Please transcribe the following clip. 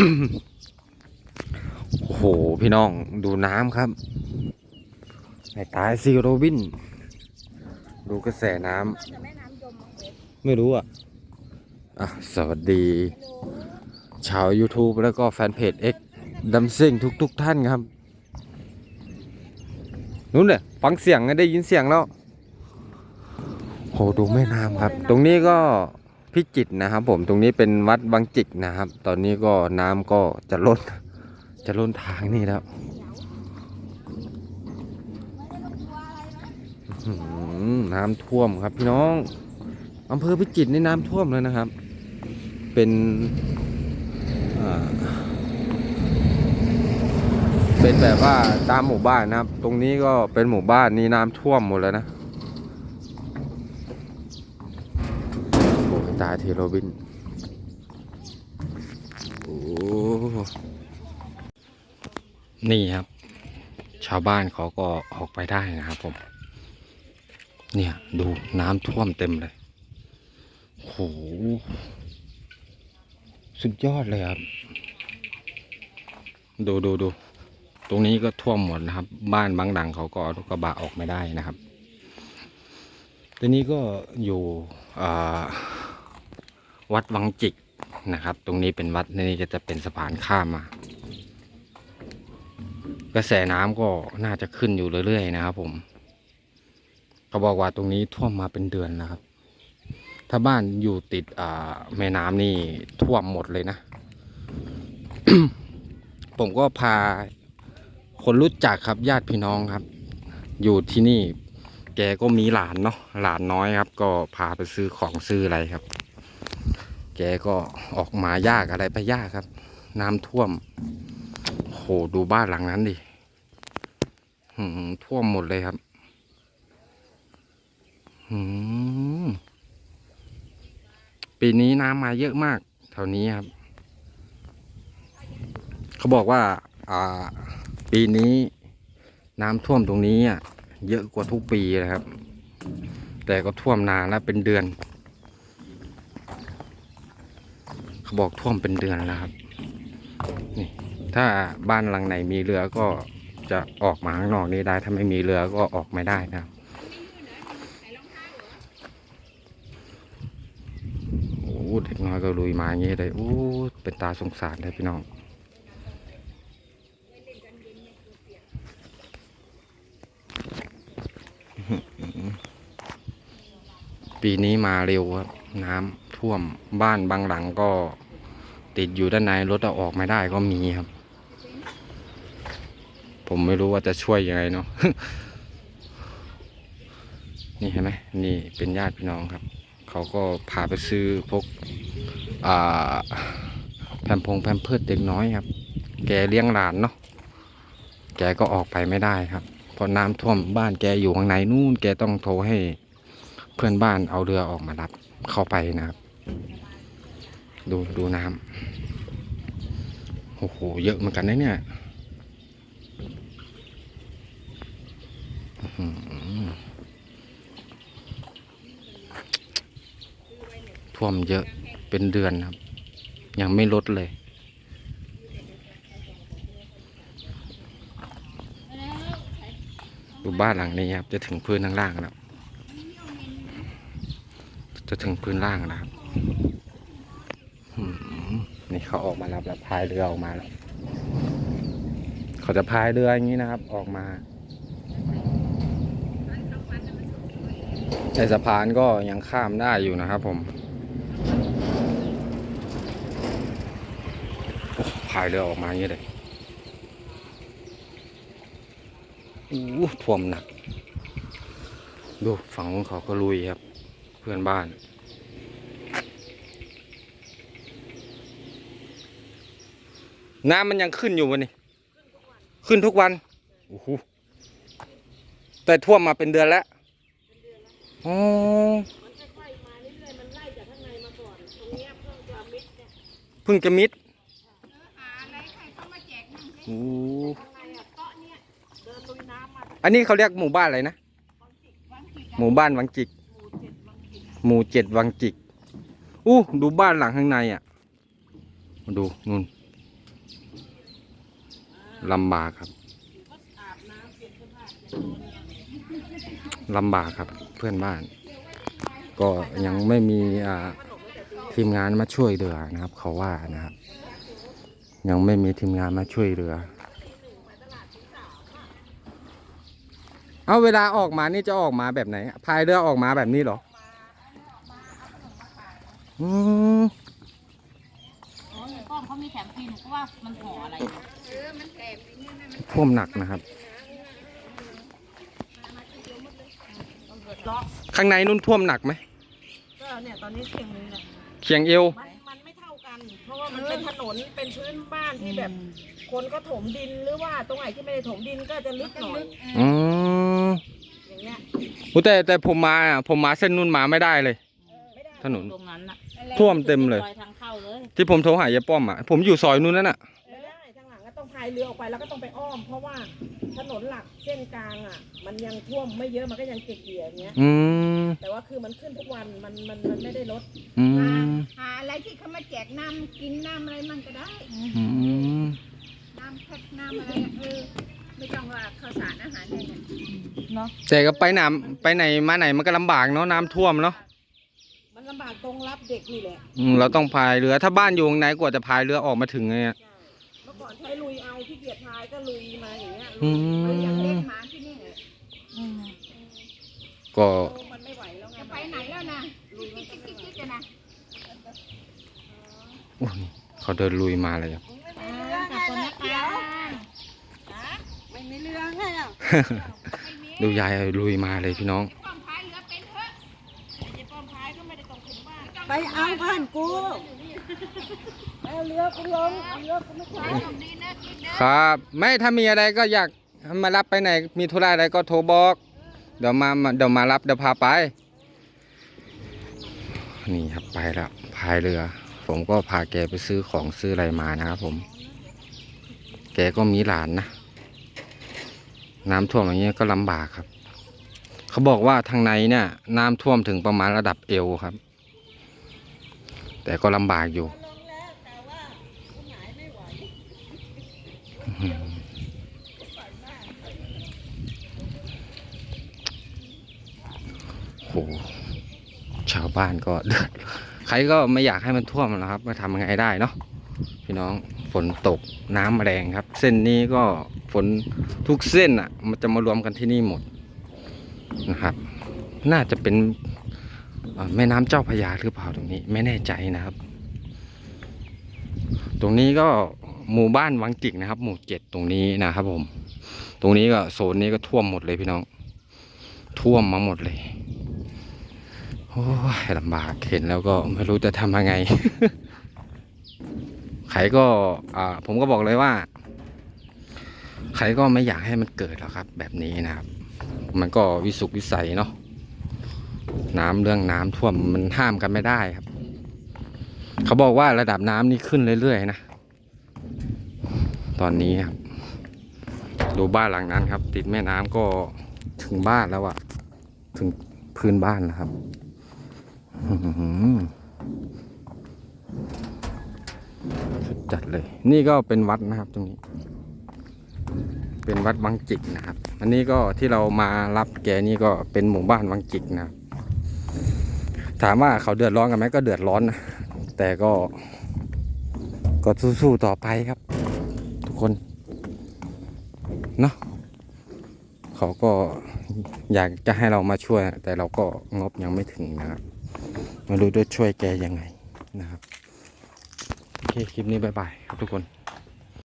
โอ้โห พี่น้องดูน้ำครับไอ้ตายซีโรบิน ดูกระแสน้ำไม่รู้อะอะ สวัสดี ชาว YouTube แล้วก็แฟนเพจ X ดัมซิงทุก ๆ ท่านครับนู้นเนี่ยฟังเสียงได้ยินเสียงแล้วโหดูแม่น้ำครับ ตรงนี้ก็ พิจิตรนะครับ ผมตรงนี้เป็นวัดบางจิกนะครับ ตอนนี้ก็น้ำก็จะล้นจะล้นทางนี่แล้วอื้อหือน้ำท่วมครับพี่น้องอำเภอพิจิตรนี่น้ำท่วมเลยนะครับ เป็นเป็นแบบว่าตามหมู่บ้านนะครับ ตรงนี้ก็เป็นหมู่บ้านนี่น้ำท่วมหมดแล้วนะ โอ้ย ตายเทโรบิน โอ้ นี่ครับ ชาวบ้านเขาก็ออกไปได้นะครับผม เนี่ยดูน้ำท่วมเต็มเลย โห สุดยอดเลยครับ ดูดูดู ตรงนี้ก็ท่วมหมดนะครับ บ้านบางดังเขาก็เอารถกระบะออกไม่ได้นะครับทีนี้ก็อยู่อ่า วัดวังจิกนะครับ ตรงนี้เป็นวัดนี่ก็จะเป็นสะพานข้ามมา กระแสน้ำก็น่าจะขึ้นอยู่เรื่อยๆนะครับ ผมเขาบอกว่าตรงนี้ท่วมมาเป็นเดือนนะครับ ถ้าบ้านอยู่ติดแม่น้ำนี่ท่วมหมดเลยนะ ผมก็พาคนรู้จักครับญาติพี่น้องครับ อยู่ที่นี่แกก็มีหลานเนาะหลานน้อยครับ ก็พาไปซื้อของซื้ออะไรครับ แกก็ออกมายากอะไรไปยากครับ น้ำท่วมโหดูบ้านหลังนั้นดิหืมท่วมหมดเลยครับหืมปีนี้น้ำมาเยอะมากแถวนี้ครับ เขาบอกว่า อ่า ปีนี้น้ำท่วมตรงนี้อะเยอะกว่าทุกปีนะครับ แต่ก็ท่วมนานแล้วเป็นเดือน เขาบอกท่วมเป็นเดือนแล้วครับนี่ถ้าบ้านหลังไหนมีเรือก็จะออกมาข้างนอกนี้ได้ ถ้าไม่มีเรือก็ออกไม่ได้นะโอ้เด็กน้อยก็ลุยมาอย่างนี้เลยโอ้เป็นตาสงสารเลยพี่น้องปีนี้มาเร็วครับน้ำ ท่วมบ้านบางหลังก็ติดอยู่ด้านในรถเอาออกไม่ได้ก็มีครับ ผมไม่รู้ว่าจะช่วยยังไงเนาะนี่เห็นไหมนี่เป็นญาติพี่น้องครับ เขาก็พาไปซื้อพวกอ่าแพมพงแพมเพิร์ดเด็กน้อยครับ แกเลี้ยงหลานเนาะแกก็ออกไปไม่ได้ครับเพราะน้ำท่วมบ้านแกอยู่ข้างในนู่น แกต้องโทรให้เพื่อนบ้านเอาเรือออกมารับเข้าไปนะครับ ดูดูน้ำโอ้โห เยอะเหมือนกันนะเนี่ยท่วมเยอะเป็นเดือนครับ ยังไม่ลดเลยดูบ้านหลังนี้ครับ จะถึงพื้นข้างล่างแล้ว จะถึงพื้นล่างนะครับ เขาออกมาแล้วแล้วพายเรือออกมาแล้วเขาจะพายเรืออย่างนี้นะครับ ออกมาในสะพานก็ยังข้ามได้อยู่นะครับ ผมพายเรือออกมาอย่างนี้เลยอู้ท่วมหนักดูฝั่งของเขาก็ลุยครับ เพื่อนบ้าน น้ำมันยังขึ้นอยู่วันนี้ ขึ้นทุกวันโอ้โหแต่ท่วมมาเป็นเดือนแล้วอ๋อมันค่อยๆมาเรื่อยๆมันไล่จากข้างในมาก่อนตรงเนี้ยเพิ่งจะมิดเนี่ยเพิ่งจะมิดหาอะไรใครเข้ามาแจกมั่งสิโอ้ข้างในอะเกาะเนี่ยเดินลุยน้ำมาอันนี้เขาเรียกหมู่บ้านอะไรนะบางจิกบางจิกหมู่บ้านวังจิก หมู่เจ็ดบางจิกหมู่เจ็ดวังจิก อู้ ดูบ้านหลังข้างในอะ มาดูนู่น ลำบากครับลำบากครับเพื่อนบ้าน ก็ยังไม่มีทีมงานมาช่วยเหลือนะครับ เขาว่านะครับ ยังไม่มีทีมงานมาช่วยเหลือ เอาเวลาออกมานี่จะออกมาแบบไหนพายเรือออกมาแบบนี้เหรออืม มเขามีแถมฟรีหนูก็ว่ามันห่ออะไรเนี่ยท่วมหนักนะครับ ข้างในนุ่นท่วมหนักไหมก็เนี่ยตอนนี้เชียงนี้นะเคียงเอว มันมันไม่เท่ากัน เพราะว่ามันเป็นถนนเป็นพื้นบ้านที่แบบ คนก็ถมดินหรือว่าตรงไหนที่ไม่ได้ถมดินก็จะลึกหน่อยอืมอย่างเงี้ย อุ๊ยแต่แต่ผมมาอะผมมาเส้นนุ่นมาไม่ได้เลย ไม่ได้ ถนน ตรงนั้นน่ะ ท่วมเต็มเลย ซอยทางเข้าเลยที่ผมโทรหายายป้อมอะผมอยู่ซอยนู้นนั่นน่ะ ไม่ได้ทางหลังก็ต้องพายเรือออกไปแล้วก็ต้องไปอ้อม เพราะว่าถนนหลักเส้นกลางอะ มันยังท่วมไม่เยอะมันก็ยังเกลี่ยๆอย่างเงี้ย อืมแต่ว่าคือมันขึ้นทุกวันมันมันมันไม่ได้ลดอืมหาอะไรที่เขามาแจกน้ำกินน้ำอะไรมันก็ได้ อืมน้ำแพ็คน้ำอะไรอะเออไม่ต้องว่าข้าวสารอาหารอะไรเนี่ยเนาะแต่ก็ไปไหนไปไหนมาไหนมันก็ลำบากเนาะน้ำท่วมเนาะ มันลำบากตรงรับเด็กนี่แหละอืมเราต้องพายเรือถ้าบ้านอยู่ข้างในกว่าจะพายเรือออกมาถึงไงอะใช่เมื่อก่อนใช้ลุยเอาที่เกียจพายก็ลุยมาอย่างเงี้ยอืลุยอย่างเล็มกหมาที่นี่เนี่ยอืมก็โตมันไม่ไหวแล้วไงจะไปไหนแล้วนะกิ๊กกิ๊กกิ๊กกิ๊กนะอุ๊ยเขาเดินลุยมาเลยอะเออขอบคุณนะคะไม่มีเรือไงอะดูยายลุยมาเลยพี่น้อง ไปเอาบ้านกูเอาเรือกูลงเอาเรือกูไม่ใช่ทำดีนะกิ๊กเด้อครับ ไม่ถ้ามีอะไรก็อยากมารับไปไหน มีธุระอะไรก็โทรบอก เดี๋ยวมามาเดี๋ยวมารับเดี๋ยวพาไป นี่ครับไปแล้วพายเรือ ผมก็พาแกไปซื้อของซื้ออะไรมานะครับผม แกก็มีหลานนะน้ำท่วมอย่างเงี้ยก็ลำบากครับ เขาบอกว่าทางในเนี่ย น้ำท่วมถึงประมาณระดับเอวครับ แต่ก็ลำบากอยู่โหชาวบ้านก็เดือดใครก็ไม่อยากให้มันท่วมนะครับมาทำยังไงได้เนาะพี่น้องฝนตกน้ำแรงครับ เส้นนี้ก็ฝนทุกเส้นอะ มันจะมารวมกันที่นี่หมดนะครับ น่าจะเป็น แม่น้ำเจ้าพยาหรือเปล่าตรงนี้ ไม่แน่ใจนะครับ ตรงนี้ก็หมู่บ้านวังจิกนะครับ หมู่เจ็ดตรงนี้นะครับ ผม ตรงนี้ก็โซนนี้ก็ท่วมหมดเลยพี่น้อง ท่วมมาหมดเลยโอ้ยลำบากเห็นแล้วก็ไม่รู้จะทำยังไงใครก็อ่าผมก็บอกเลยว่าใครก็ไม่อยากให้มันเกิดหรอกครับ แบบนี้นะครับ มันก็วิสุกวิสัยเนาะ น้ำเรื่องน้ำท่วมมันห้ามกันไม่ได้ครับ เขาบอกว่าระดับน้ำนี่ขึ้นเรื่อยๆนะ ตอนนี้ครับ ดูบ้านหลังนั้นครับ ติดแม่น้ำก็ถึงบ้านแล้วอะถึงพื้นบ้านนะครับอื้อหือสุดจัดเลย นี่ก็เป็นวัดนะครับตรงนี้ เป็นวัดวังจิกนะครับ อันนี้ก็ที่เรามารับแกนี่ก็เป็นหมู่บ้านวังจิกนะครับ ถามว่าเขาเดือดร้อนกันไหมก็เดือดร้อนนะแต่ก็ก็สู้ๆต่อไปครับ ทุกคนเนาะเขาก็อยากจะให้เรามาช่วย แต่เราก็งบยังไม่ถึงนะครับไม่รู้จะช่วยแกยังไงนะครับ โอเค คลิปนี้บายบายครับทุกคน